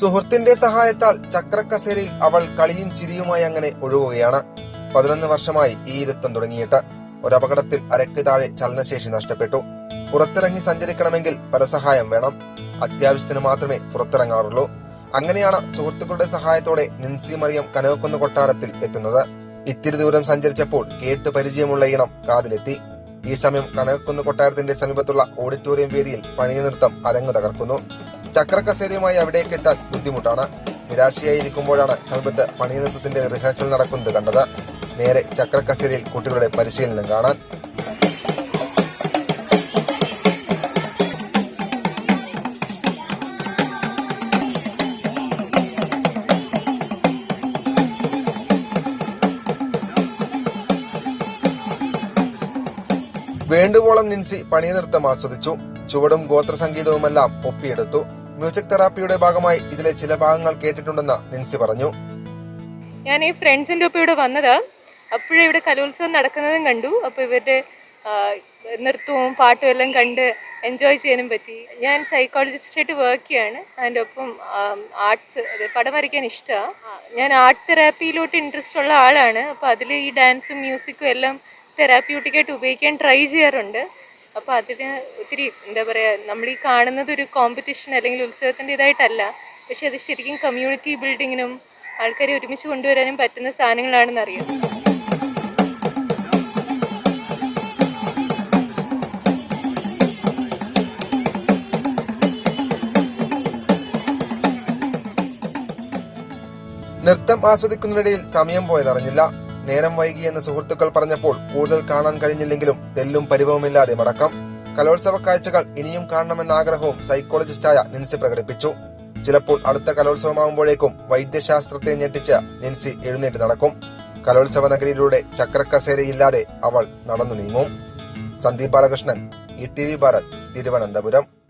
സുഹൃത്തിന്റെ സഹായത്താൽ ചക്രക്കസേരയിൽ അവൾ കളിയും ചിരിയുമായി അങ്ങനെ ഒഴുകുകയാണ്. പതിനൊന്ന് വർഷമായി ഈ ഇരുത്തം തുടങ്ങിയിട്ട്. ഒരപകടത്തിൽ അരക്ക് താഴെ ചലനശേഷി നഷ്ടപ്പെട്ടു. പുറത്തിറങ്ങി സഞ്ചരിക്കണമെങ്കിൽ പരസഹായം വേണം. അത്യാവശ്യത്തിന് മാത്രമേ പുറത്തിറങ്ങാറുള്ളൂ. അങ്ങനെയാണ് സുഹൃത്തുക്കളുടെ സഹായത്തോടെ നിൻസി മറിയം കനവക്കുന്ന് കൊട്ടാരത്തിൽ എത്തുന്നത്. ഇത്തിരി ദൂരം സഞ്ചരിച്ചപ്പോൾ കേട്ടു പരിചയമുള്ള ഇണം കാതിലെത്തി. ഈ സമയം കനകക്കുന്ന് കൊട്ടാരത്തിന്റെ സമീപത്തുള്ള ഓഡിറ്റോറിയം വേദിയിൽ പണിയ നൃത്തം അരങ്ങു തകർക്കുന്നു. ചക്രക്കസേരയുമായി അവിടേക്ക് എത്താൻ ബുദ്ധിമുട്ടാണ്. നിരാശയായിരിക്കുമ്പോഴാണ് സമീപത്ത് പണിയ നൃത്തത്തിന്റെ റിഹേഴ്സൽ നടക്കുന്നത് കണ്ടത്. നേരെ ചക്രക്കസേരയിൽ കുട്ടികളുടെ പരിശീലനം കാണാൻ. വേണ്ടുവോളം നിൻസി പണിയനൃത്തം ആസ്വദിച്ചു. ചുവടും ഗോത്രസംഗീതവുമെല്ലാം ഒപ്പിയെടുത്തു. മ്യൂസിക് തെറാപ്പിയുടെ ഭാഗമായി ഇതിലെ ചില ഭാഗങ്ങൾ കേട്ടിട്ടുണ്ടെന്ന് നിൻസി പറഞ്ഞു. ഞാൻ ഈ ഫ്രണ്ട്സിന്റെ ഒപ്പം ഇവിടെ വന്നത് അപ്പോഴേ ഇവിടെ കലോത്സവം നടക്കുന്നതും കണ്ടു. അപ്പോൾ ഇവരുടെ നൃത്തവും പാട്ടും എല്ലാം കണ്ട് എൻജോയ് ചെയ്യാനും പറ്റി. ഞാൻ സൈക്കോളജിസ്റ്റ് ആയിട്ട് വർക്ക് ചെയ്യാണ്. അതിന്റെ ഒപ്പം ആർട്സ് അത് പടം വരയ്ക്കാൻ ഇഷ്ടമാണ്. ഞാൻ ആർട്ട് തെറാപ്പിയിലോട്ട് ഇൻട്രസ്റ്റ് ഉള്ള ആളാണ്. അപ്പോൾ അതിൽ ഈ ഡാൻസും മ്യൂസിക്കും എല്ലാം തെറാപ്യൂട്ടിക്കായിട്ട് ഉപയോഗിക്കാൻ ട്രൈ ചെയ്യാറുണ്ട്. അപ്പോൾ അതിന് ഒത്തിരി എന്താ പറയുക നമ്മൾ ഈ കാണുന്നത് ഒരു കോമ്പറ്റീഷൻ അല്ലെങ്കിൽ ഉത്സവത്തിന്റെ ഇതായിട്ടല്ല. പക്ഷെ അത് ശരിക്കും കമ്മ്യൂണിറ്റി ബിൽഡിങ്ങിനും ആൾക്കാരെ ഒരുമിച്ച് കൊണ്ടുവരാനും പറ്റുന്ന സാധനങ്ങളാണെന്ന് അറിയാം നൃത്തം ആസ്വദിക്കുന്നതിനിടയിൽ സമയം പോയതറിഞ്ഞില്ല. നേരം വൈകിയെന്ന് സുഹൃത്തുക്കൾ പറഞ്ഞപ്പോൾ കൂടുതൽ കാണാൻ കഴിഞ്ഞില്ലെങ്കിലും തെല്ലും പരിഭവമില്ലാതെ മടക്കം. കലോത്സവ കാഴ്ചകൾ ഇനിയും കാണണമെന്ന ആഗ്രഹവും സൈക്കോളജിസ്റ്റായ നിൻസി പ്രകടിപ്പിച്ചു. ചിലപ്പോൾ അടുത്ത കലോത്സവമാകുമ്പോഴേക്കും വൈദ്യശാസ്ത്രത്തെ ഞെട്ടിച്ച് നിൻസി എഴുന്നേറ്റ് നടക്കും. കലോത്സവ നഗരിയിലൂടെ ചക്രക്കസേരയില്ലാതെ അവൾ നടന്നു നീങ്ങും. Sandeep Balakrishnan E T V Bharat Thiruvananthapuram.